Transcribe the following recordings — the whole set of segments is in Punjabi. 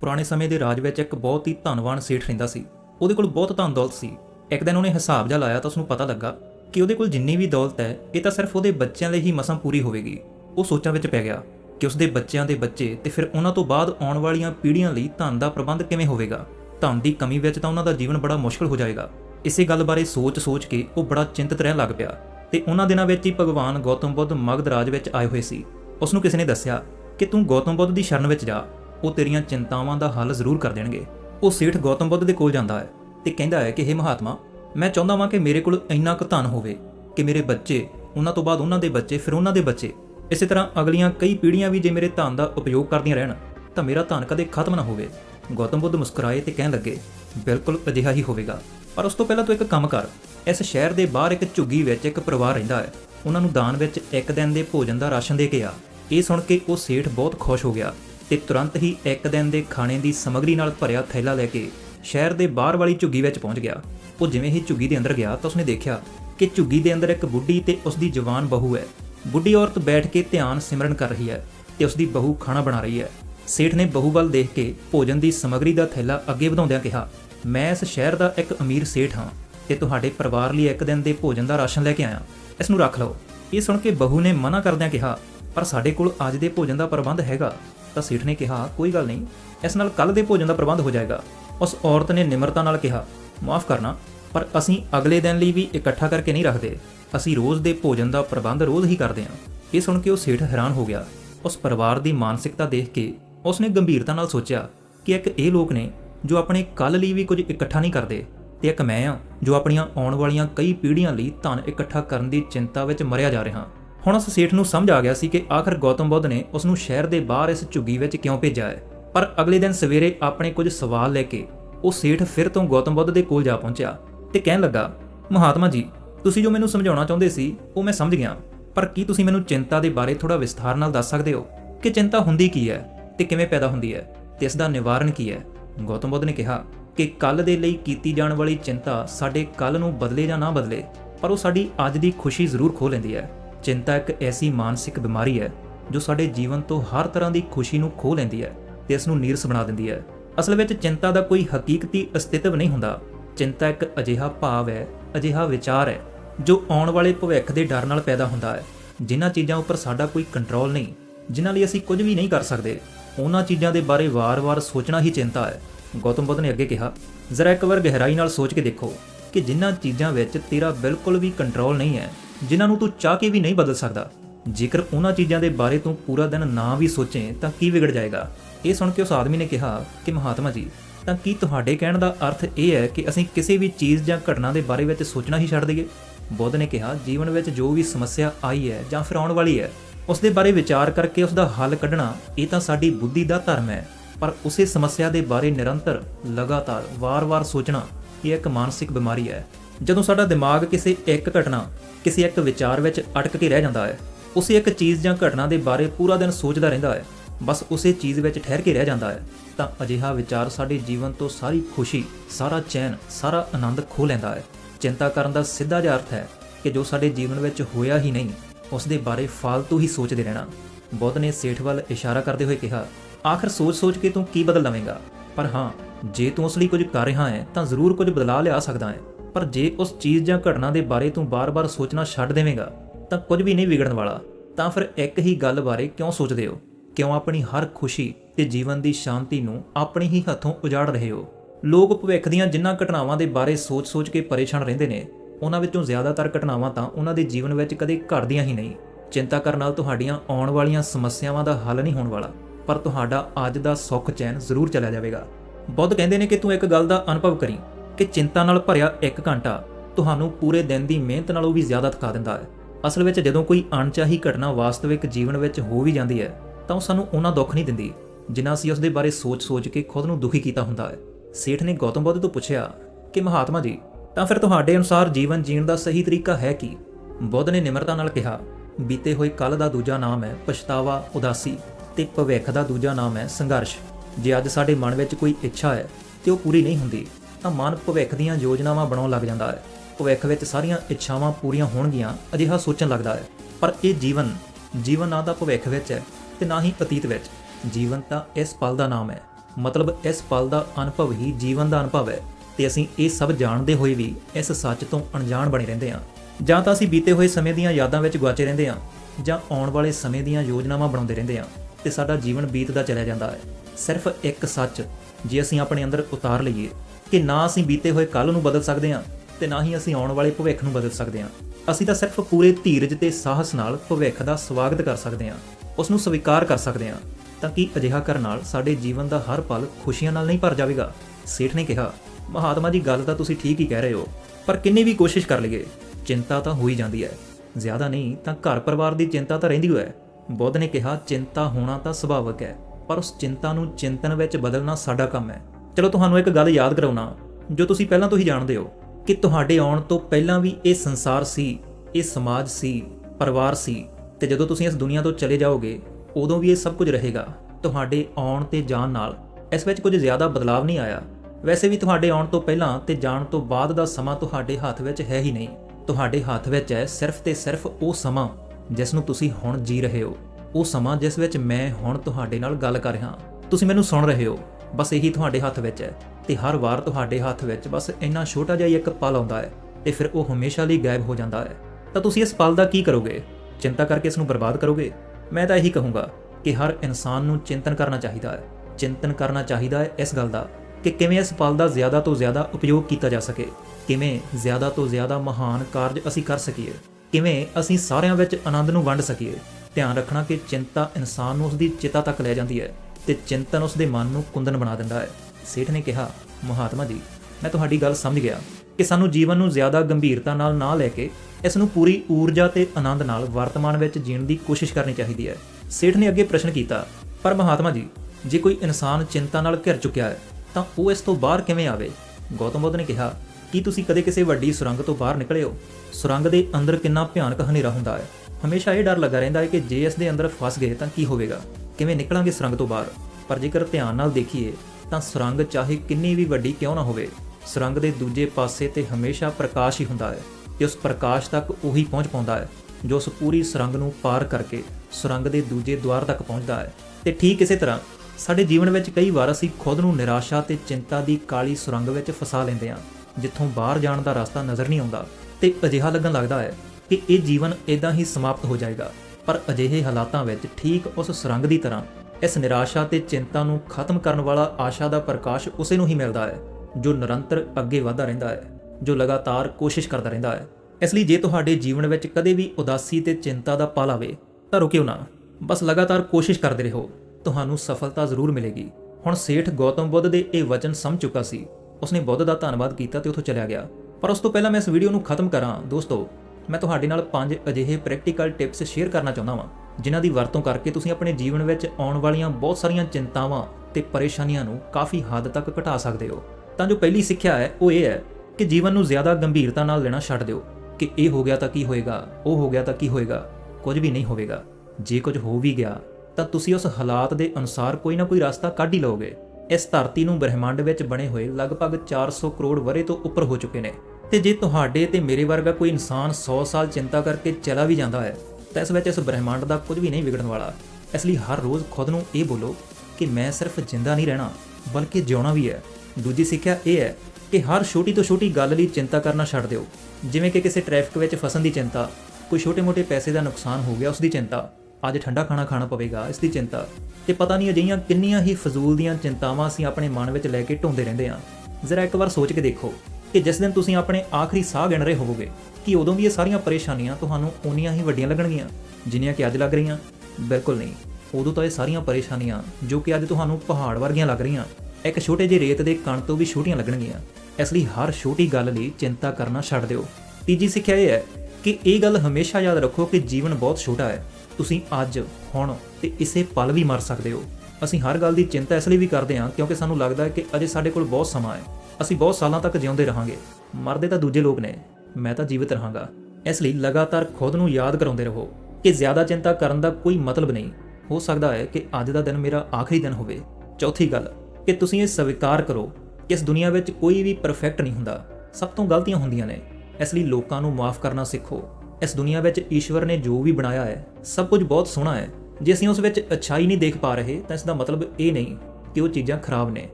ਪੁਰਾਣੇ ਸਮੇਂ ਦੇ ਰਾਜ ਵਿੱਚ ਇੱਕ ਬਹੁਤ ਹੀ ਧਨਵਾਨ ਸੇਠ ਰਹਿੰਦਾ ਸੀ। ਉਹਦੇ ਕੋਲ ਬਹੁਤ ਧਨ ਦੌਲਤ ਸੀ। ਇੱਕ ਦਿਨ ਉਹਨੇ ਹਿਸਾਬ ਜਿਹਾ ਲਾਇਆ ਤਾਂ ਉਸਨੂੰ ਪਤਾ ਲੱਗਾ ਕਿ ਉਹਦੇ ਕੋਲ ਜਿੰਨੀ ਵੀ ਦੌਲਤ ਹੈ, ਇਹ ਤਾਂ ਸਿਰਫ ਉਹਦੇ ਬੱਚਿਆਂ ਲਈ ਹੀ ਮਸਾਂ ਪੂਰੀ ਹੋਵੇਗੀ। ਉਹ ਸੋਚਾਂ ਵਿੱਚ ਪੈ ਗਿਆ ਕਿ ਉਸਦੇ ਬੱਚਿਆਂ ਦੇ ਬੱਚੇ ਤੇ ਫਿਰ ਉਹਨਾਂ ਤੋਂ ਬਾਅਦ ਆਉਣ ਵਾਲੀਆਂ ਪੀੜ੍ਹੀਆਂ ਲਈ ਧਨ ਦਾ ਪ੍ਰਬੰਧ ਕਿਵੇਂ ਹੋਵੇਗਾ? ਧਨ ਦੀ ਕਮੀ ਵਿੱਚ ਤਾਂ ਉਹਨਾਂ ਦਾ ਜੀਵਨ ਬੜਾ ਮੁਸ਼ਕਲ ਹੋ ਜਾਏਗਾ। ਇਸੇ ਗੱਲ ਬਾਰੇ ਸੋਚ-ਸੋਚ ਕੇ ਉਹ ਬੜਾ ਚਿੰਤਤ ਰਹਿਣ ਲੱਗ ਪਿਆ ਤੇ ਉਹਨਾਂ ਦਿਨਾਂ ਵਿੱਚ ਹੀ ਭਗਵਾਨ ਗੌਤਮ ਬੁੱਧ ਮਗਧ ਰਾਜ ਵਿੱਚ ਆਏ ਹੋਏ ਸੀ। ਉਸ ਨੂੰ ਕਿਸੇ ਨੇ ਦੱਸਿਆ ਕਿ ਤੂੰ ਗੌਤਮ ਬੁੱਧ ਦੀ ਸ਼ਰਨ ਵਿੱਚ ਜਾ। ਉਹ ਤੇਰੀਆਂ ਚਿੰਤਾਵਾਂ ਦਾ ਹੱਲ ਜ਼ਰੂਰ ਕਰ ਦੇਣਗੇ। ਉਹ ਸੇਠ ਗੌਤਮ ਬੁੱਧ ਦੇ ਕੋਲ ਜਾਂਦਾ ਹੈ ਤੇ ਕਹਿੰਦਾ ਹੈ ਕਿ हे ਮਹਾਤਮਾ, ਮੈਂ ਚਾਹੁੰਦਾ ਹਾਂ ਕਿ ਮੇਰੇ ਕੋਲ ਇੰਨਾ ਕੁ ਧਨ ਹੋਵੇ ਕਿ ਮੇਰੇ ਬੱਚੇ, ਉਹਨਾਂ ਤੋਂ ਬਾਅਦ ਉਹਨਾਂ ਦੇ ਬੱਚੇ, ਫਿਰ ਉਹਨਾਂ ਦੇ ਬੱਚੇ, ਇਸੇ ਤਰ੍ਹਾਂ ਅਗਲੀਆਂ ਕਈ ਪੀੜ੍ਹੀਆਂ ਵੀ ਜੇ ਮੇਰੇ ਧਨ ਦਾ ਉਪਯੋਗ ਕਰਦੀਆਂ ਰਹਿਣ, ਤਾਂ ਮੇਰਾ ਧਨ ਕਦੇ ਖਤਮ ਨਾ ਹੋਵੇ। ਗੌਤਮ ਬੁੱਧ ਮੁਸਕਰਾਏ ਤੇ ਕਹਿਣ ਲੱਗੇ, ਬਿਲਕੁਲ ਅਜਿਹਾ ਹੀ ਹੋਵੇਗਾ। ਪਰ ਉਸ ਤੋਂ ਪਹਿਲਾਂ ਤੂੰ ਇੱਕ ਕੰਮ ਕਰ। ਇਸ ਸ਼ਹਿਰ ਦੇ ਬਾਹਰ ਇੱਕ ਝੁੱਗੀ ਵਿੱਚ ਇੱਕ ਪਰਿਵਾਰ ਰਹਿੰਦਾ ਹੈ। ਉਹਨਾਂ ਨੂੰ ਦਾਨ ਵਿੱਚ ਇੱਕ ਦਿਨ ਦੇ ਭੋਜਨ ਦਾ ਰਾਸ਼ਨ ਦੇ ਕੇ ਆ। ਇਹ ਸੁਣ ਕੇ ਉਹ ਸੇਠ ਬਹੁਤ ਖੁਸ਼ ਹੋ ਗਿਆ। ਤੇ ਤੁਰੰਤ ਹੀ ਇੱਕ ਦਿਨ ਦੇ ਖਾਣੇ ਦੀ ਸਮੱਗਰੀ ਨਾਲ ਭਰਿਆ ਥੈਲਾ ਲੈ ਕੇ ਸ਼ਹਿਰ ਦੇ ਬਾਹਰ ਵਾਲੀ ਝੁੱਗੀ ਵਿੱਚ ਪਹੁੰਚ ਗਿਆ। ਉਹ ਜਿਵੇਂ ਹੀ ਝੁੱਗੀ ਦੇ ਅੰਦਰ ਗਿਆ ਤਾਂ ਉਸਨੇ ਦੇਖਿਆ ਕਿ ਝੁੱਗੀ ਦੇ ਅੰਦਰ ਇੱਕ ਬੁੱਢੀ ਤੇ ਉਸਦੀ ਜਵਾਨ ਬਹੂ ਹੈ। ਬੁੱਢੀ ਔਰਤ ਬੈਠ ਕੇ ਧਿਆਨ ਸਿਮਰਨ ਕਰ ਰਹੀ ਹੈ ਤੇ ਉਸਦੀ ਬਹੂ ਖਾਣਾ ਬਣਾ ਰਹੀ ਹੈ। ਸੇਠ ਨੇ ਬਹੂ ਵੱਲ ਦੇਖ ਕੇ ਭੋਜਨ ਦੀ ਸਮੱਗਰੀ ਦਾ ਥੈਲਾ ਅੱਗੇ ਵਧਾਉਂਦਿਆਂ ਕਿਹਾ, ਮੈਂ ਇਸ ਸ਼ਹਿਰ ਦਾ ਇੱਕ ਅਮੀਰ ਸੇਠ ਹਾਂ ਤੇ ਤੁਹਾਡੇ ਪਰਿਵਾਰ ਲਈ ਇੱਕ ਦਿਨ ਦੇ ਭੋਜਨ ਦਾ ਰਾਸ਼ਨ ਲੈ ਕੇ ਆਇਆ। ਇਸ ਨੂੰ ਰੱਖ ਲਓ। ਇਹ ਸੁਣ ਕੇ ਬਹੂ ਨੇ ਮਨਾ ਕਰਦਿਆਂ ਕਿਹਾ, ਪਰ ਸਾਡੇ ਕੋਲ ਅੱਜ ਦੇ ਭੋਜਨ ਦਾ ਪ੍ਰਬੰਧ ਹੈਗਾ। ਤਾਂ ਸੇਠ ਨੇ ਕਿਹਾ, ਕੋਈ ਗੱਲ ਨਹੀਂ, ਇਸ ਨਾਲ ਕੱਲ ਦੇ ਭੋਜਨ ਦਾ ਪ੍ਰਬੰਧ ਹੋ ਜਾਏਗਾ। ਉਸ ਔਰਤ ਨੇ ਨਿਮਰਤਾ ਨਾਲ ਕਿਹਾ, ਮਾਫ ਕਰਨਾ, ਪਰ ਅਸੀਂ ਅਗਲੇ ਦਿਨ ਲਈ ਵੀ ਇਕੱਠਾ ਕਰਕੇ ਨਹੀਂ ਰੱਖਦੇ। ਅਸੀਂ ਰੋਜ਼ ਦੇ ਭੋਜਨ ਦਾ ਪ੍ਰਬੰਧ ਰੋਜ਼ ਹੀ ਕਰਦੇ ਹਾਂ। ਇਹ ਸੁਣ ਕੇ ਉਹ ਸੇਠ ਹੈਰਾਨ ਹੋ ਗਿਆ। ਉਸ ਪਰਿਵਾਰ ਦੀ ਮਾਨਸਿਕਤਾ ਦੇਖ ਕੇ ਉਸਨੇ ਗੰਭੀਰਤਾ ਨਾਲ ਸੋਚਿਆ ਕਿ ਇੱਕ ਇਹ ਲੋਕ ਨੇ ਜੋ ਆਪਣੇ ਕੱਲ ਲਈ ਵੀ ਕੁਝ ਇਕੱਠਾ ਨਹੀਂ ਕਰਦੇ ਤੇ ਇੱਕ ਮੈਂ ਆ ਜੋ ਆਪਣੀਆਂ ਆਉਣ ਵਾਲੀਆਂ ਕਈ ਪੀੜ੍ਹੀਆਂ ਲਈ ਧਨ ਇਕੱਠਾ ਕਰਨ ਦੀ ਚਿੰਤਾ ਵਿੱਚ ਮਰਿਆ ਜਾ ਰਿਹਾ ਹੁਣ ਉਸ ਸੇਠ ਨੂੰ ਸਮਝ ਆ ਗਿਆ ਸੀ ਕਿ ਆਖਰ ਗੌਤਮ ਬੁੱਧ ਨੇ ਉਸ ਨੂੰ ਸ਼ਹਿਰ ਦੇ ਬਾਹਰ ਇਸ ਝੁੱਗੀ ਵਿੱਚ ਕਿਉਂ ਭੇਜਿਆ ਹੈ। ਪਰ ਅਗਲੇ ਦਿਨ ਸਵੇਰੇ ਆਪਣੇ ਕੁਝ ਸਵਾਲ ਲੈ ਕੇ ਉਹ ਸੇਠ ਫਿਰ ਤੋਂ ਗੌਤਮ ਬੁੱਧ ਦੇ ਕੋਲ ਜਾ ਪਹੁੰਚਿਆ ਤੇ ਕਹਿਣ ਲੱਗਾ, ਮਹਾਤਮਾ ਜੀ, ਤੁਸੀਂ ਜੋ ਮੈਨੂੰ ਸਮਝਾਉਣਾ ਚਾਹੁੰਦੇ ਸੀ, ਉਹ ਮੈਂ ਸਮਝ ਗਿਆ। ਪਰ ਕੀ ਤੁਸੀਂ ਮੈਨੂੰ ਚਿੰਤਾ ਦੇ ਬਾਰੇ ਥੋੜਾ ਵਿਸਥਾਰ ਨਾਲ ਦੱਸ ਸਕਦੇ ਹੋ? ਕਿ ਚਿੰਤਾ ਹੁੰਦੀ ਕੀ ਹੈ ਤੇ ਕਿਵੇਂ ਪੈਦਾ ਹੁੰਦੀ ਹੈ ਤੇ ਇਸ ਦਾ ਨਿਵਾਰਨ ਕੀ ਹੈ? ਗੌਤਮ ਬੁੱਧ ਨੇ ਕਿਹਾ ਕਿ ਕੱਲ ਦੇ ਲਈ ਕੀਤੀ ਜਾਣ ਵਾਲੀ ਚਿੰਤਾ ਸਾਡੇ ਕੱਲ ਨੂੰ ਬਦਲੇ ਜਾਂ ਨਾ ਬਦਲੇ, ਪਰ ਉਹ ਸਾਡੀ ਅੱਜ ਦੀ ਖੁਸ਼ੀ ਜ਼ਰੂਰ ਖੋ ਲੈਂਦੀ ਹੈ। ਚਿੰਤਾ ਇੱਕ ਐਸੀ ਮਾਨਸਿਕ ਬਿਮਾਰੀ ਹੈ ਜੋ ਸਾਡੇ ਜੀਵਨ ਤੋਂ ਹਰ ਤਰ੍ਹਾਂ ਦੀ ਖੁਸ਼ੀ ਨੂੰ ਖੋਹ ਲੈਂਦੀ ਹੈ ਤੇ ਇਸ ਨੂੰ ਨੀਰਸ ਬਣਾ ਦਿੰਦੀ ਹੈ। ਅਸਲ ਵਿੱਚ ਚਿੰਤਾ ਦਾ ਕੋਈ ਹਕੀਕਤੀ ਅਸਤਿਤਵ ਨਹੀਂ ਹੁੰਦਾ। ਚਿੰਤਾ ਇੱਕ ਅਜਿਹਾ ਭਾਵ ਹੈ, ਅਜਿਹਾ ਵਿਚਾਰ ਹੈ, ਜੋ ਆਉਣ ਵਾਲੇ ਭਵਿੱਖ ਦੇ ਡਰ ਨਾਲ ਪੈਦਾ ਹੁੰਦਾ ਹੈ। ਜਿਨ੍ਹਾਂ ਚੀਜ਼ਾਂ ਉੱਪਰ ਸਾਡਾ ਕੋਈ ਕੰਟਰੋਲ ਨਹੀਂ, ਜਿਨ੍ਹਾਂ ਲਈ ਅਸੀਂ ਕੁਝ ਵੀ ਨਹੀਂ ਕਰ ਸਕਦੇ, ਉਹਨਾਂ ਚੀਜ਼ਾਂ ਦੇ ਬਾਰੇ ਵਾਰ-ਵਾਰ ਸੋਚਣਾ ਹੀ ਚਿੰਤਾ ਹੈ। ਗੌਤਮ ਬੁੱਧ ਨੇ ਅੱਗੇ ਕਿਹਾ, ਜ਼ਰਾ ਇੱਕ ਵਾਰ ਗਹਿਰਾਈ ਨਾਲ ਸੋਚ ਕੇ ਦੇਖੋ ਕਿ ਜਿਨ੍ਹਾਂ ਚੀਜ਼ਾਂ ਵਿੱਚ ਤੇਰਾ ਬਿਲਕੁਲ ਵੀ ਕੰਟਰੋਲ ਨਹੀਂ ਹੈ ਜਿਨ੍ਹਾਂ ਨੂੰ ਤੂੰ ਚਾਹ ਕੇ ਵੀ ਨਹੀਂ ਬਦਲ ਸਕਦਾ। ਜੇਕਰ ਉਹਨਾਂ ਚੀਜ਼ਾਂ ਦੇ ਬਾਰੇ ਤੂੰ ਪੂਰਾ ਦਿਨ ਨਾ ਵੀ ਸੋਚੇ, ਤਾਂ ਕੀ ਵਿਗੜ ਜਾਏਗਾ? ਇਹ ਸੁਣ ਕੇ ਉਸ ਆਦਮੀ ਨੇ ਕਿਹਾ ਕਿ, ਮਹਾਤਮਾ ਜੀ, ਤਾਂ ਕੀ ਤੁਹਾਡੇ ਕਹਿਣ ਦਾ ਅਰਥ ਇਹ ਹੈ ਕਿ ਅਸੀਂ ਕਿਸੇ ਵੀ ਚੀਜ਼ ਜਾਂ ਘਟਨਾ ਦੇ ਬਾਰੇ ਵਿੱਚ ਸੋਚਣਾ ਹੀ ਛੱਡ ਦਈਏ? ਬੁੱਧ ਨੇ ਕਿਹਾ, ਜੀਵਨ ਵਿੱਚ ਜੋ ਵੀ ਸਮੱਸਿਆ ਆਈ ਹੈ ਜਾਂ ਫਿਰ ਆਉਣ ਵਾਲੀ ਹੈ, ਉਸ ਦੇ ਬਾਰੇ ਵਿਚਾਰ ਕਰਕੇ ਉਸ ਦਾ ਹੱਲ ਕੱਢਣਾ, ਇਹ ਤਾਂ ਸਾਡੀ ਬੁੱਧੀ ਦਾ ਧਰਮ ਹੈ। ਪਰ ਉਸੇ ਸਮੱਸਿਆ ਦੇ ਬਾਰੇ ਨਿਰੰਤਰ, ਲਗਾਤਾਰ, ਵਾਰ-ਵਾਰ ਸੋਚਣਾ, ਇਹ ਇੱਕ ਮਾਨਸਿਕ ਬਿਮਾਰੀ ਹੈ। ਜਦੋਂ ਸਾਡਾ ਦਿਮਾਗ ਕਿਸੇ ਇੱਕ ਘਟਨਾ ਕਿਸੇ ਇੱਕ ਵਿਚਾਰ ਵਿੱਚ ਅਟਕ ਕੇ ਰਹਿ ਜਾਂਦਾ ਹੈ। ਉਸੇ ਇੱਕ ਚੀਜ਼ ਜਾਂ ਘਟਨਾ ਦੇ ਬਾਰੇ ਪੂਰਾ ਦਿਨ ਸੋਚਦਾ ਰਹਿੰਦਾ ਹੈ। ਬਸ ਉਸੇ ਚੀਜ਼ ਵਿੱਚ ਠਹਿਰ ਕੇ ਰਹਿ ਜਾਂਦਾ ਹੈ। ਤਾਂ ਅਜਿਹਾ ਵਿਚਾਰ ਸਾਡੇ ਜੀਵਨ ਤੋਂ ਸਾਰੀ ਖੁਸ਼ੀ, ਸਾਰਾ ਚੈਨ, ਸਾਰਾ ਆਨੰਦ ਖੋ ਲੈਂਦਾ ਹੈ। ਚਿੰਤਾ ਕਰਨ ਦਾ ਸਿੱਧਾ ਜਿਹਾ ਅਰਥ ਹੈ ਕਿ ਜੋ ਸਾਡੇ ਜੀਵਨ ਵਿੱਚ ਹੋਇਆ ਹੀ ਨਹੀਂ, ਉਸ ਦੇ ਬਾਰੇ ਫालतू ਹੀ ਸੋਚਦੇ ਰਹਿਣਾ। ਬੁੱਧ ਨੇ ਸੇਠ ਵੱਲ ਇਸ਼ਾਰਾ ਕਰਦੇ ਹੋਏ ਕਿਹਾ, ਆਖਰ ਸੋਚ-ਸੋਚ ਕੇ ਤੂੰ ਕੀ ਬਦਲ ਲਵੇਂਗਾ? ਪਰ ਹਾਂ, ਜੇ ਤੂੰ ਉਸ ਲਈ ਕੁਝ ਕਰ ਰਿਹਾ ਹੈ, ਤਾਂ ਜ਼ਰੂਰ ਕੁਝ ਬਦਲਾ ਲਿਆ ਸਕਦਾ ਹੈ। ਪਰ ਜੇ ਉਸ ਚੀਜ਼ ਜਾਂ ਘਟਨਾ ਦੇ ਬਾਰੇ ਤੂੰ ਬਾਰ-ਬਾਰ ਸੋਚਣਾ ਛੱਡ ਦੇਵੇਂਗਾ, ਤਾਂ ਕੁਝ ਵੀ ਨਹੀਂ ਵਿਗੜਨ ਵਾਲਾ। ਤਾਂ ਫਿਰ ਇੱਕ ਹੀ ਗੱਲ ਬਾਰੇ ਕਿਉਂ ਸੋਚਦੇ ਹੋ? ਕਿਉਂ ਆਪਣੀ ਹਰ ਖੁਸ਼ੀ ਤੇ ਜੀਵਨ ਦੀ ਸ਼ਾਂਤੀ ਨੂੰ ਆਪਣੇ ਹੀ ਹੱਥੋਂ ਉਜਾੜ ਰਹੇ ਹੋ? ਲੋਕ ਭਵਿੱਖ ਦੀਆਂ ਜਿੰਨਾਂ ਘਟਨਾਵਾਂ ਦੇ ਬਾਰੇ ਸੋਚ-ਸੋਚ ਕੇ ਪਰੇਸ਼ਾਨ ਰਹਿੰਦੇ ਨੇ, ਉਹਨਾਂ ਵਿੱਚੋਂ ਜ਼ਿਆਦਾਤਰ ਘਟਨਾਵਾਂ ਤਾਂ ਉਹਨਾਂ ਦੇ ਜੀਵਨ ਵਿੱਚ ਕਦੇ ਘਟਦੀਆਂ ਹੀ ਨਹੀਂ। ਚਿੰਤਾ ਕਰਨ ਨਾਲ ਤੁਹਾਡੀਆਂ ਆਉਣ ਵਾਲੀਆਂ ਸਮੱਸਿਆਵਾਂ ਦਾ ਹੱਲ ਨਹੀਂ ਹੋਣ ਵਾਲਾ, ਪਰ ਤੁਹਾਡਾ ਅੱਜ ਦਾ ਸੁੱਖ ਚੈਨ ਜ਼ਰੂਰ ਚਲਾ ਜਾਵੇਗਾ। ਬੁੱਧ ਕਹਿੰਦੇ ਨੇ ਕਿ ਤੂੰ ਇੱਕ ਗੱਲ ਦਾ ਅਨੁਭਵ ਕਰੀ। ਕਿ ਚਿੰਤਾ ਨਾਲ ਭਰਿਆ 1 ਘੰਟਾ ਤੁਹਾਨੂੰ ਪੂਰੇ ਦਿਨ ਦੀ ਮਿਹਨਤ ਨਾਲੋਂ ਵੀ ਜ਼ਿਆਦਾ ਥਕਾ ਦਿੰਦਾ ਹੈ। ਅਸਲ ਵਿੱਚ ਜਦੋਂ ਕੋਈ ਅਣਚਾਹੀ ਘਟਨਾ ਵਾਸਤਵਿਕ ਜੀਵਨ ਵਿੱਚ ਹੋ ਵੀ ਜਾਂਦੀ ਹੈ, ਤਾਂ ਉਹ ਸਾਨੂੰ ਉਹਨਾਂ ਦੁੱਖ ਨਹੀਂ ਦਿੰਦੀ ਜਿੰਨਾ ਅਸੀਂ ਉਸ ਦੇ ਬਾਰੇ ਸੋਚ-ਸੋਚ ਕੇ ਖੁਦ ਨੂੰ ਦੁਖੀ ਕੀਤਾ ਹੁੰਦਾ ਹੈ। ਸੇਠ ਨੇ ਗੌਤਮ ਬੁੱਧ ਤੋਂ ਪੁੱਛਿਆ ਕਿ, ਮਹਾਤਮਾ ਜੀ, ਤਾਂ ਫਿਰ ਤੁਹਾਡੇ ਅਨੁਸਾਰ ਜੀਵਨ ਜੀਣ ਦਾ ਸਹੀ ਤਰੀਕਾ ਹੈ ਕੀ? ਬੁੱਧ ਨੇ ਨਿਮਰਤਾ ਨਾਲ ਕਿਹਾ, ਬੀਤੇ ਹੋਏ ਕੱਲ ਦਾ ਦੂਜਾ ਨਾਮ ਹੈ ਪਛਤਾਵਾ, ਉਦਾਸੀ ਤੇ ਭਵਿੱਖ ਦਾ ਦੂਜਾ ਨਾਮ ਹੈ ਸੰਘਰਸ਼। ਜੇ ਅੱਜ ਸਾਡੇ ਮਨ ਵਿੱਚ ਕੋਈ ਇੱਛਾ ਹੈ, ਤੇ ਉਹ ਪੂਰੀ ਨਹੀਂ ਹੁੰਦੀ। ਤਾਂ ਮਨ ਭਵਿੱਖ ਦੀਆਂ ਯੋਜਨਾਵਾਂ ਬਣਾਉਣ ਲੱਗ ਜਾਂਦਾ ਹੈ। ਭਵਿੱਖ ਵਿੱਚ ਸਾਰੀਆਂ ਇੱਛਾਵਾਂ ਪੂਰੀਆਂ ਹੋਣਗੀਆਂ, ਅਜਿਹਾ ਸੋਚਣ ਲੱਗਦਾ ਹੈ। ਪਰ ਇਹ ਜੀਵਨ ਜੀਵਨ ਨਾ ਤਾਂ ਭਵਿੱਖ ਵਿੱਚ ਹੈ ਤੇ ਨਾ ਹੀ ਅਤੀਤ ਵਿੱਚ। ਜੀਵਨ ਤਾਂ ਇਸ ਪਲ ਦਾ ਨਾਮ ਹੈ। ਮਤਲਬ ਇਸ ਪਲ ਦਾ ਅਨੁਭਵ ਹੀ ਜੀਵਨ ਦਾ ਅਨੁਭਵ ਹੈ ਤੇ ਅਸੀਂ ਇਹ ਸਭ ਜਾਣਦੇ ਹੋਏ ਵੀ ਇਸ ਸੱਚ ਤੋਂ ਅਣਜਾਣ ਬਣੇ ਰਹਿੰਦੇ ਹਾਂ। ਜਾਂ ਤਾਂ ਅਸੀਂ ਬੀਤੇ ਹੋਏ ਸਮੇਂ ਦੀਆਂ ਯਾਦਾਂ ਵਿੱਚ ਗੁਆਚੇ ਰਹਿੰਦੇ ਹਾਂ, ਜਾਂ ਆਉਣ ਵਾਲੇ ਸਮੇਂ ਦੀਆਂ ਯੋਜਨਾਵਾਂ ਬਣਾਉਂਦੇ ਰਹਿੰਦੇ ਹਾਂ ਤੇ ਸਾਡਾ ਜੀਵਨ ਬੀਤਦਾ ਚਲਿਆ ਜਾਂਦਾ ਹੈ। ਸਿਰਫ ਇੱਕ ਸੱਚ, ਜੇ ਅਸੀਂ ਆਪਣੇ ਅੰਦਰ ਉਤਾਰ ਲਈਏ ਕਿ ਨਾ ਅਸੀਂ ਬੀਤੇ ਹੋਏ ਕੱਲ ਨੂੰ ਬਦਲ ਸਕਦੇ ਹਾਂ ਤੇ ਨਾ ਹੀ ਅਸੀਂ ਆਉਣ ਵਾਲੇ ਭਵਿੱਖ ਨੂੰ ਬਦਲ ਸਕਦੇ ਹਾਂ। ਅਸੀਂ ਤਾਂ ਸਿਰਫ ਪੂਰੇ ਧੀਰਜ ਤੇ ਸਾਹਸ ਨਾਲ ਭਵਿੱਖ ਦਾ ਸਵਾਗਤ ਕਰ ਸਕਦੇ ਹਾਂ, ਉਸ ਨੂੰ ਸਵੀਕਾਰ ਕਰ ਸਕਦੇ ਹਾਂ, ਤਾਂ ਕਿ ਅਜਿਹਾ ਕਰਨ ਨਾਲ ਸਾਡੇ ਜੀਵਨ ਦਾ ਹਰ ਪਲ ਖੁਸ਼ੀਆਂ ਨਾਲ ਨਹੀਂ ਭਰ ਜਾਵੇਗਾ, ਸੇਠ ਨੇ ਕਿਹਾ। ਮਹਾਤਮਾ ਜੀ, ਗੱਲ ਤਾਂ ਤੁਸੀਂ ਠੀਕ ਹੀ ਕਹਿ ਰਹੇ ਹੋ, ਪਰ ਕਿੰਨੀ ਵੀ ਕੋਸ਼ਿਸ਼ ਕਰ ਲਈਏ, ਚਿੰਤਾ ਤਾਂ ਹੋ ਹੀ ਜਾਂਦੀ ਹੈ। ਜ਼ਿਆਦਾ ਨਹੀਂ ਤਾਂ ਘਰ ਪਰਿਵਾਰ ਦੀ ਚਿੰਤਾ ਤਾਂ ਰਹਿੰਦੀ ਹੋਏ। ਬੁੱਧ ਨੇ ਕਿਹਾ, ਚਿੰਤਾ ਹੋਣਾ ਤਾਂ ਸੁਭਾਵਿਕ ਹੈ, ਪਰ ਉਸ ਚਿੰਤਾ ਨੂੰ ਚਿੰਤਨ ਵਿੱਚ ਬਦਲਣਾ ਸਾਡਾ ਕੰਮ ਹੈ। ਚਲੋ ਤੁਹਾਨੂੰ ਇੱਕ ਗੱਲ ਯਾਦ ਕਰਾਉਣਾ, ਜੋ ਤੁਸੀਂ ਪਹਿਲਾਂ ਤੋਂ ਹੀ ਜਾਣਦੇ ਹੋ, ਕਿ ਤੁਹਾਡੇ ਆਉਣ ਤੋਂ ਪਹਿਲਾਂ ਵੀ ਇਹ ਸੰਸਾਰ ਸੀ, ਇਹ ਸਮਾਜ ਸੀ, ਪਰਿਵਾਰ ਸੀ, ਤੇ ਜਦੋਂ ਤੁਸੀਂ ਇਸ ਦੁਨੀਆ ਤੋਂ ਚਲੇ ਜਾਓਗੇ, ਉਦੋਂ ਵੀ ਇਹ ਸਭ ਕੁਝ ਰਹੇਗਾ। ਤੁਹਾਡੇ ਆਉਣ ਤੇ ਜਾਣ ਨਾਲ, ਇਸ ਵਿੱਚ ਕੁਝ ਜ਼ਿਆਦਾ ਬਦਲਾਅ ਨਹੀਂ ਆਇਆ। ਵੈਸੇ ਵੀ ਤੁਹਾਡੇ ਆਉਣ ਤੋਂ ਪਹਿਲਾਂ ਤੇ ਜਾਣ ਤੋਂ ਬਾਅਦ ਦਾ ਸਮਾਂ ਤੁਹਾਡੇ ਹੱਥ ਵਿੱਚ ਹੈ ਹੀ ਨਹੀਂ। ਤੁਹਾਡੇ ਹੱਥ ਵਿੱਚ ਹੈ ਸਿਰਫ ਤੇ ਸਿਰਫ ਉਹ ਸਮਾਂ, ਜਿਸ ਨੂੰ ਤੁਸੀਂ ਹੁਣ ਜੀ ਰਹੇ ਹੋ। ਉਹ ਸਮਾਂ ਜਿਸ ਵਿੱਚ ਮੈਂ ਹੁਣ ਤੁਹਾਡੇ ਨਾਲ ਗੱਲ ਕਰ ਰਿਹਾ। ਤੁਸੀਂ ਮੈਨੂੰ ਸੁਣ ਰਹੇ ਹੋ। ਬਸ ਇਹੀ ਤੁਹਾਡੇ ਹੱਥ ਵਿੱਚ ਹੈ। ਤੇ ਹਰ ਵਾਰ ਤੁਹਾਡੇ ਹੱਥ ਵਿੱਚ ਬਸ ਇੰਨਾ ਛੋਟਾ ਜਿਹਾ ਇੱਕ ਪਲ ਆਉਂਦਾ ਹੈ ਤੇ ਫਿਰ ਉਹ ਹਮੇਸ਼ਾ ਲਈ ਗਾਇਬ ਹੋ ਜਾਂਦਾ ਹੈ। ਤਾਂ ਤੁਸੀਂ ਇਸ ਪਲ ਦਾ ਕੀ ਕਰੋਗੇ? ਚਿੰਤਾ ਕਰਕੇ ਇਸ ਨੂੰ ਬਰਬਾਦ ਕਰੋਗੇ? ਮੈਂ ਤਾਂ ਇਹੀ ਕਹੂੰਗਾ ਕਿ ਹਰ ਇਨਸਾਨ ਨੂੰ ਚਿੰਤਨ ਕਰਨਾ ਚਾਹੀਦਾ ਹੈ। ਚਿੰਤਨ ਕਰਨਾ ਚਾਹੀਦਾ ਹੈ ਇਸ ਗੱਲ ਦਾ ਕਿ ਕਿਵੇਂ ਇਸ ਪਲ ਦਾ ਜ਼ਿਆਦਾ ਤੋਂ ਜ਼ਿਆਦਾ ਉਪਯੋਗ ਕੀਤਾ ਜਾ ਸਕੇ। ਕਿਵੇਂ ਜ਼ਿਆਦਾ ਤੋਂ ਜ਼ਿਆਦਾ ਮਹਾਨ ਕਾਰਜ ਅਸੀਂ ਕਰ ਸਕੀਏ। ਕਿਵੇਂ ਅਸੀਂ ਸਾਰਿਆਂ ਵਿੱਚ ਆਨੰਦ ਨੂੰ ਵੰਡ ਸਕੀਏ। ਧਿਆਨ ਰੱਖਣਾ ਕਿ ਚਿੰਤਾ ਇਨਸਾਨ ਨੂੰ ਉਸ ਦੀ ਚਿਤਾ ਤੱਕ ਲੈ ਜਾਂਦੀ ਹੈ। ਤੇ ਚਿੰਤਨ ਉਸ ਦੇ ਮਨ ਨੂੰ ਕੁੰਦਨ ਬਣਾ ਦਿੰਦਾ ਹੈ। ਸੇਠ ਨੇ ਕਿਹਾ, ਮਹਾਤਮਾ ਜੀ, ਮੈਂ ਤੁਹਾਡੀ ਗੱਲ ਸਮਝ ਗਿਆ ਕਿ ਸਾਨੂੰ ਜੀਵਨ ਨੂੰ ਜ਼ਿਆਦਾ ਗੰਭੀਰਤਾ ਨਾਲ ਨਾ ਲੈ ਕੇ ਇਸ ਨੂੰ ਪੂਰੀ ਊਰਜਾ ਤੇ ਆਨੰਦ ਨਾਲ ਵਰਤਮਾਨ ਵਿੱਚ ਜੀਣ ਦੀ ਕੋਸ਼ਿਸ਼ ਕਰਨੀ ਚਾਹੀਦੀ ਹੈ। ਸੇਠ ਨੇ ਅੱਗੇ ਪ੍ਰਸ਼ਨ ਕੀਤਾ, ਪਰ ਮਹਾਤਮਾ ਜੀ, ਜੇ ਕੋਈ ਇਨਸਾਨ ਚਿੰਤਾ ਨਾਲ ਘਿਰ ਚੁੱਕਿਆ ਹੈ, ਤਾਂ ਉਹ ਇਸ ਤੋਂ ਬਾਹਰ ਕਿਵੇਂ ਆਵੇ? ਗੌਤਮ ਬੁੱਧ ਨੇ ਕਿਹਾ, ਕੀ ਤੁਸੀਂ ਕਦੇ ਕਿਸੇ ਵੱਡੀ ਸੁਰੰਗ ਤੋਂ ਬਾਹਰ ਨਿਕਲੇ ਹੋ? ਸੁਰੰਗ ਦੇ ਅੰਦਰ ਕਿੰਨਾ ਭਿਆਨਕ ਹਨੇਰਾ ਹੁੰਦਾ ਹੈ? ਹਮੇਸ਼ਾ ਇਹ ਡਰ ਲੱਗਾ ਰਹਿੰਦਾ ਹੈ ਕਿ ਜੇ ਇਸ ਦੇ ਅੰਦਰ ਫਸ ਗਏ ਤਾਂ ਕੀ ਹੋਵੇਗਾ? ਕਿਵੇਂ ਨਿਕਲਾਂਗੇ ਸੁਰੰਗ ਤੋਂ ਬਾਹਰ? ਪਰ ਜੇਕਰ ਧਿਆਨ ਨਾਲ ਦੇਖੀਏ, ਤਾਂ ਸੁਰੰਗ ਚਾਹੇ ਕਿੰਨੀ ਵੀ ਵੱਡੀ ਕਿਉਂ ਨਾ ਹੋਵੇ, ਸੁਰੰਗ ਦੇ ਦੂਜੇ ਪਾਸੇ ਤੇ ਹਮੇਸ਼ਾ ਪ੍ਰਕਾਸ਼ ਹੀ ਹੁੰਦਾ ਹੈ ਤੇ ਉਸ ਪ੍ਰਕਾਸ਼ ਤੱਕ ਉਹੀ ਪਹੁੰਚ ਪਾਉਂਦਾ ਹੈ, ਜੋ ਉਸ ਪੂਰੀ ਸੁਰੰਗ ਨੂੰ ਪਾਰ ਕਰਕੇ ਸੁਰੰਗ ਦੇ ਦੂਜੇ ਦੁਆਰ ਤੱਕ ਪਹੁੰਚਦਾ ਹੈ। ਤੇ ਠੀਕ ਇਸੇ ਤਰ੍ਹਾਂ, ਸਾਡੇ ਜੀਵਨ ਵਿੱਚ ਕਈ ਵਾਰ ਅਸੀਂ ਖੁਦ ਨੂੰ ਨਿਰਾਸ਼ਾ ਤੇ ਚਿੰਤਾ ਦੀ ਕਾਲੀ ਸੁਰੰਗ ਵਿੱਚ ਫਸਾ ਲੈਂਦੇ ਹਾਂ, ਜਿੱਥੋਂ ਬਾਹਰ ਜਾਣ ਦਾ ਰਸਤਾ ਨਜ਼ਰ ਨਹੀਂ ਆਉਂਦਾ ਤੇ ਅਜਿਹਾ ਲੱਗਣ ਲੱਗਦਾ ਹੈ ਕਿ ਇਹ ਜੀਵਨ ਇਦਾਂ ਹੀ ਸਮਾਪਤ ਹੋ ਜਾਏਗਾ। ਪਰ ਅਜਿਹੇ ਹਾਲਾਤਾਂ ਵਿੱਚ ਠੀਕ ਉਸ ਸੁਰੰਗ ਦੀ ਤਰ੍ਹਾਂ, ਇਸ ਨਿਰਾਸ਼ਾ ਤੇ ਚਿੰਤਾ ਨੂੰ ਖਤਮ ਕਰਨ ਵਾਲਾ ਆਸ਼ਾ ਦਾ ਪ੍ਰਕਾਸ਼ ਉਸੇ ਨੂੰ ਹੀ ਮਿਲਦਾ ਹੈ, ਜੋ ਨਿਰੰਤਰ ਅੱਗੇ ਵਧਦਾ ਰਹਿੰਦਾ ਹੈ, ਜੋ ਲਗਾਤਾਰ ਕੋਸ਼ਿਸ਼ ਕਰਦਾ ਰਹਿੰਦਾ ਹੈ। ਇਸ ਲਈ ਜੇ ਤੁਹਾਡੇ ਜੀਵਨ ਵਿੱਚ ਕਦੇ ਵੀ ਉਦਾਸੀ ਤੇ ਚਿੰਤਾ ਦਾ ਪਲ ਆਵੇ, ਤਾਂ ਰੁਕਿਓ ਨਾ। ਬਸ ਲਗਾਤਾਰ ਕੋਸ਼ਿਸ਼ ਕਰਦੇ ਰਹੋ। ਤੁਹਾਨੂੰ ਸਫਲਤਾ ਜ਼ਰੂਰ ਮਿਲੇਗੀ। ਹੁਣ ਸੇਠ ਗੌਤਮ ਬੁੱਧ ਦੇ ਇਹ ਵਚਨ ਸਮਝ ਚੁੱਕਾ ਸੀ। ਉਸਨੇ ਬੁੱਧ ਦਾ ਧੰਨਵਾਦ ਕੀਤਾ ਤੇ ਉੱਥੋਂ ਚਲਿਆ ਗਿਆ। ਪਰ ਉਸ ਤੋਂ ਪਹਿਲਾਂ ਮੈਂ ਇਸ ਵੀਡੀਓ ਨੂੰ ਖਤਮ ਕਰਾਂ। ਦੋਸਤੋ ਮੈਂ ਤੁਹਾਡੇ ਨਾਲ ਪੰਜ ਅਜਿਹੇ ਪ੍ਰੈਕਟੀਕਲ ਟਿਪਸ ਸ਼ੇਅਰ ਕਰਨਾ ਚਾਹੁੰਦਾ ਹਾਂ ਜਿਨ੍ਹਾਂ ਦੀ ਵਰਤੋਂ ਕਰਕੇ ਤੁਸੀਂ ਆਪਣੇ ਜੀਵਨ ਵਿੱਚ ਆਉਣ ਵਾਲੀਆਂ ਬਹੁਤ ਸਾਰੀਆਂ ਚਿੰਤਾਵਾਂ ਤੇ ਪਰੇਸ਼ਾਨੀਆਂ ਨੂੰ ਕਾਫੀ ਹੱਦ ਤੱਕ ਘਟਾ ਸਕਦੇ ਹੋ। ਤਾਂ ਜੋ ਪਹਿਲੀ ਸਿੱਖਿਆ ਹੈ, ਉਹ ਇਹ ਹੈ ਕਿ ਜੀਵਨ ਨੂੰ ਜ਼ਿਆਦਾ ਗੰਭੀਰਤਾ ਨਾਲ ਲੈਣਾ ਛੱਡ ਦਿਓ ਕਿ ਇਹ ਹੋ ਗਿਆ ਤਾਂ ਕੀ ਹੋਏਗਾ, ਉਹ ਹੋ ਗਿਆ ਤਾਂ ਕੀ ਹੋਏਗਾ, ਕੁਝ ਵੀ ਨਹੀਂ ਹੋਵੇਗਾ। ਜੇ ਕੁਝ ਹੋ ਵੀ ਗਿਆ, ਤਾਂ ਤੁਸੀਂ ਉਸ ਹਾਲਾਤ ਦੇ ਅਨੁਸਾਰ ਕੋਈ ਨਾ ਕੋਈ ਰਸਤਾ ਕੱਢ ਹੀ ਲਓਗੇ। ਇਸ ਧਰਤੀ ਨੂੰ ਬ੍ਰਹਿਮੰਡ ਵਿੱਚ ਬਣੇ ਹੋਏ ਲਗਭਗ 400 ਕਰੋੜ ਵਰੇ ਤੋਂ ਉੱਪਰ ਹੋ ਚੁੱਕੇ ਨੇ। ਤੇ ਜੇ ਤੁਹਾਡੇ ਤੇ ਮੇਰੇ ਵਰਗਾ ਕੋਈ ਇਨਸਾਨ 100 ਸਾਲ ਚਿੰਤਾ ਕਰਕੇ ਚਲਾ ਵੀ ਜਾਂਦਾ ਹੈ, ਤਾਂ ਇਸ ਵਿੱਚ ਇਸ ਬ੍ਰਹਿਮੰਡ ਦਾ ਕੁਝ ਵੀ ਨਹੀਂ ਵਿਗੜਨ ਵਾਲਾ। ਇਸ ਲਈ ਹਰ ਰੋਜ਼ ਖੁਦ ਨੂੰ ਇਹ ਬੋਲੋ ਕਿ ਮੈਂ ਸਿਰਫ ਜਿੰਦਾ ਨਹੀਂ ਰਹਿਣਾ, ਬਲਕਿ ਜਿਉਣਾ ਵੀ ਹੈ। ਦੂਜੀ ਸਿੱਖਿਆ ਇਹ ਹੈ ਕਿ ਹਰ ਛੋਟੀ ਤੋਂ ਛੋਟੀ ਗੱਲ ਲਈ ਚਿੰਤਾ ਕਰਨਾ ਛੱਡ ਦਿਓ। ਜਿਵੇਂ ਕਿ ਕਿਸੇ ਟ੍ਰੈਫਿਕ ਵਿੱਚ ਫਸਣ ਦੀ ਚਿੰਤਾ, ਕੋਈ ਛੋਟੇ-ਮੋਟੇ ਪੈਸੇ ਦਾ ਨੁਕਸਾਨ ਹੋ ਗਿਆ, ਉਸ ਦੀ ਚਿੰਤਾ। ਅੱਜ ਠੰਡਾ ਖਾਣਾ ਖਾਣਾ ਪਵੇਗਾ, ਇਸ ਦੀ ਚਿੰਤਾ। ਤੇ ਪਤਾ ਨਹੀਂ ਅਜਿਹੀਆਂ ਕਿੰਨੀਆਂ ਹੀ ਫਜ਼ੂਲ ਦੀਆਂ ਚਿੰਤਾਵਾਂ ਅਸੀਂ ਆਪਣੇ ਮਨ ਵਿੱਚ ਲੈ ਕੇ ਢੋਂਦੇ ਰਹਿੰਦੇ ਹਾਂ। ਜ਼ਰਾ ਇੱਕ ਵਾਰ ਸੋਚ ਕੇ ਦੇਖੋ। ਕਿ ਜਿਸ ਦਿਨ ਤੁਸੀਂ ਆਪਣੇ ਆਖਰੀ ਸਾਹ ਗਿਣ ਰਹੇ ਹੋਵੋਗੇ, ਕਿ ਉਦੋਂ ਵੀ ਇਹ ਸਾਰੀਆਂ ਪਰੇਸ਼ਾਨੀਆਂ ਤੁਹਾਨੂੰ ਓਨੀਆਂ ਹੀ ਵੱਡੀਆਂ ਲੱਗਣਗੀਆਂ, ਜਿੰਨੀਆਂ ਕਿ ਅੱਜ ਲੱਗ ਰਹੀਆਂ? ਬਿਲਕੁਲ ਨਹੀਂ। ਉਦੋਂ ਤਾਂ ਇਹ ਸਾਰੀਆਂ ਪਰੇਸ਼ਾਨੀਆਂ, ਜੋ ਕਿ ਅੱਜ ਤੁਹਾਨੂੰ ਪਹਾੜ ਵਰਗੀਆਂ ਲੱਗ ਰਹੀਆਂ, ਇੱਕ ਛੋਟੇ ਜਿਹੇ ਰੇਤ ਦੇ ਕਣ ਤੋਂ ਵੀ ਛੋਟੀਆਂ ਲੱਗਣਗੀਆਂ। ਇਸ ਲਈ ਹਰ ਛੋਟੀ ਗੱਲ ਲਈ ਚਿੰਤਾ ਕਰਨਾ ਛੱਡ ਦਿਓ। ਤੀਜੀ ਸਿੱਖਿਆ ਇਹ ਹੈ ਕਿ ਇਹ ਗੱਲ ਹਮੇਸ਼ਾ ਯਾਦ ਰੱਖੋ ਕਿ ਜੀਵਨ ਬਹੁਤ ਛੋਟਾ ਹੈ। ਤੁਸੀਂ ਅੱਜ, ਹੁਣ ਤੇ ਇਸੇ ਪਲ ਵੀ ਮਰ ਸਕਦੇ ਹੋ। ਅਸੀਂ ਹਰ ਗੱਲ ਦੀ ਚਿੰਤਾ ਇਸ ਲਈ ਵੀ ਕਰਦੇ ਹਾਂ ਕਿਉਂਕਿ ਸਾਨੂੰ ਲੱਗਦਾ ਹੈ ਕਿ ਅਜੇ ਸਾਡੇ ਕੋਲ ਬਹੁਤ ਸਮਾਂ ਹੈ। ਅਸੀਂ ਬਹੁਤ ਸਾਲਾਂ ਤੱਕ ਜਿਉਂਦੇ ਰਹਾਂਗੇ। ਮਰਦੇ ਤਾਂ ਦੂਜੇ ਲੋਕ ਨੇ। ਮੈਂ ਤਾਂ ਜੀਵਤ ਰਹਾਂਗਾ। ਇਸ ਲਈ ਲਗਾਤਾਰ ਖੁਦ ਨੂੰ ਯਾਦ ਕਰਾਉਂਦੇ ਰਹੋ ਕਿ ਜ਼ਿਆਦਾ ਚਿੰਤਾ ਕਰਨ ਦਾ ਕੋਈ ਮਤਲਬ ਨਹੀਂ। ਹੋ ਸਕਦਾ ਹੈ ਕਿ ਅੱਜ ਦਾ ਦਿਨ ਮੇਰਾ ਆਖਰੀ ਦਿਨ ਹੋਵੇ। ਚੌਥੀ ਗੱਲ, ਕਿ ਤੁਸੀਂ ਇਹ ਸਵੀਕਾਰ ਕਰੋ ਕਿ ਇਸ ਦੁਨੀਆ ਵਿੱਚ ਕੋਈ ਵੀ ਪਰਫੈਕਟ ਨਹੀਂ ਹੁੰਦਾ। ਸਭ ਤੋਂ ਗਲਤੀਆਂ ਹੁੰਦੀਆਂ ਨੇ। ਇਸ ਲਈ ਲੋਕਾਂ ਨੂੰ ਮਾਫ ਕਰਨਾ ਸਿੱਖੋ। ਇਸ ਦੁਨੀਆ ਵਿੱਚ ਈਸ਼ਵਰ ਨੇ ਜੋ ਵੀ ਬਣਾਇਆ ਹੈ, ਸਭ ਕੁਝ ਬਹੁਤ ਸੋਹਣਾ ਹੈ। ਜੇ ਅਸੀਂ ਉਸ ਵਿੱਚ ਅੱਛਾਈ ਨਹੀਂ ਦੇਖ ਪਾ ਰਹੇ, ਤਾਂ ਇਸ ਦਾ ਮਤਲਬ ਇਹ ਨਹੀਂ ਕਿ ਉਹ ਚੀਜ਼ਾਂ ਖਰਾਬ ਨੇ,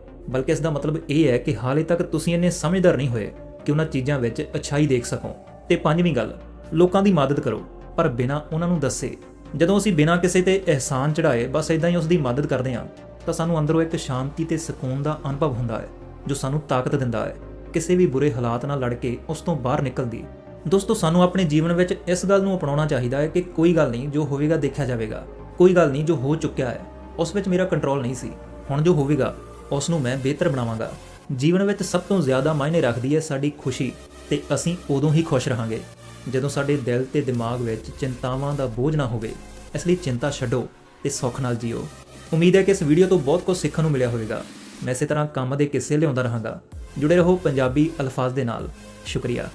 ਬਲਕਿ ਇਸ ਦਾ ਮਤਲਬ ਇਹ ਹੈ ਕਿ ਹਾਲੇ ਤੱਕ ਤੁਸੀਂ ਇੰਨੇ ਸਮਝਦਾਰ ਨਹੀਂ ਹੋਏ ਕਿ ਉਹਨਾਂ ਚੀਜ਼ਾਂ ਵਿੱਚ ਅਛਾਈ ਦੇਖ ਸਕੋ। ਤੇ ਪੰਜਵੀਂ ਗੱਲ, ਲੋਕਾਂ ਦੀ ਮਦਦ ਕਰੋ, ਪਰ ਬਿਨਾਂ ਉਹਨਾਂ ਨੂੰ ਦੱਸੇ। ਜਦੋਂ ਅਸੀਂ ਬਿਨਾਂ ਕਿਸੇ ਤੇ ਅਹਿਸਾਨ ਚੜਾਏ ਬਸ ਇਦਾਂ ਹੀ ਉਸ ਦੀ ਮਦਦ ਕਰਦੇ ਹਾਂ, ਤਾਂ ਸਾਨੂੰ ਅੰਦਰੋਂ ਇੱਕ ਸ਼ਾਂਤੀ ਤੇ ਸਕੂਨ ਦਾ ਅਨੁਭਵ ਹੁੰਦਾ ਹੈ, ਜੋ ਸਾਨੂੰ ਤਾਕਤ ਦਿੰਦਾ ਹੈ। ਕਿਸੇ ਵੀ ਬੁਰੇ ਹਾਲਾਤ ਨਾਲ ਲੜ ਕੇ ਉਸ ਤੋਂ ਬਾਹਰ ਨਿਕਲਣ ਦੀ ਦੋਸਤੋ, ਸਾਨੂੰ ਆਪਣੇ ਜੀਵਨ ਵਿੱਚ ਇਸ ਗੱਲ ਨੂੰ ਅਪਣਾਉਣਾ ਚਾਹੀਦਾ ਹੈ ਕਿ ਕੋਈ ਗੱਲ ਨਹੀਂ, ਜੋ ਹੋਵੇਗਾ ਦੇਖਿਆ ਜਾਵੇਗਾ। ਕੋਈ ਗੱਲ ਨਹੀਂ ਜੋ ਹੋ ਚੁੱਕਿਆ ਹੈ, ਉਸ ਵਿੱਚ ਮੇਰਾ ਕੰਟਰੋਲ ਨਹੀਂ ਸੀ। ਹੁਣ ਜੋ ਹੋਵੇਗਾ, ਉਸ ਨੂੰ ਮੈਂ ਬਿਹਤਰ ਬਣਾਵਾਂਗਾ। ਜੀਵਨ ਵਿੱਚ ਸਭ ਤੋਂ ਜ਼ਿਆਦਾ ਮਾਇਨੇ ਰੱਖਦੀ ਹੈ ਸਾਡੀ ਖੁਸ਼ੀ ਤੇ ਅਸੀਂ ਉਦੋਂ ਹੀ ਖੁਸ਼ ਰਹਾਂਗੇ। ਜਦੋਂ ਸਾਡੇ ਦਿਲ ਤੇ ਦਿਮਾਗ ਵਿੱਚ ਚਿੰਤਾਵਾਂ ਦਾ ਬੋਝ ਨਾ ਹੋਵੇ, ਇਸ ਲਈ ਚਿੰਤਾ ਛੱਡੋ ਤੇ ਸੁੱਖ ਨਾਲ ਜੀਓ। ਉਮੀਦ ਹੈ ਕਿ ਇਸ ਵੀਡੀਓ ਤੋਂ ਬਹੁਤ ਕੁਝ ਸਿੱਖਣ ਨੂੰ ਮਿਲਿਆ ਹੋਵੇਗਾ। ਮੈਂ ਇਸੇ ਤਰ੍ਹਾਂ ਕੰਮ ਦੇ ਕਿੱਸੇ ਲਿਆਉਂਦਾ ਰਹਾਂਗਾ। ਜੁੜੇ ਰਹੋ ਪੰਜਾਬੀ ਅਲਫਾਜ਼ ਦੇ ਨਾਲ। ਸ਼ੁਕਰੀਆ।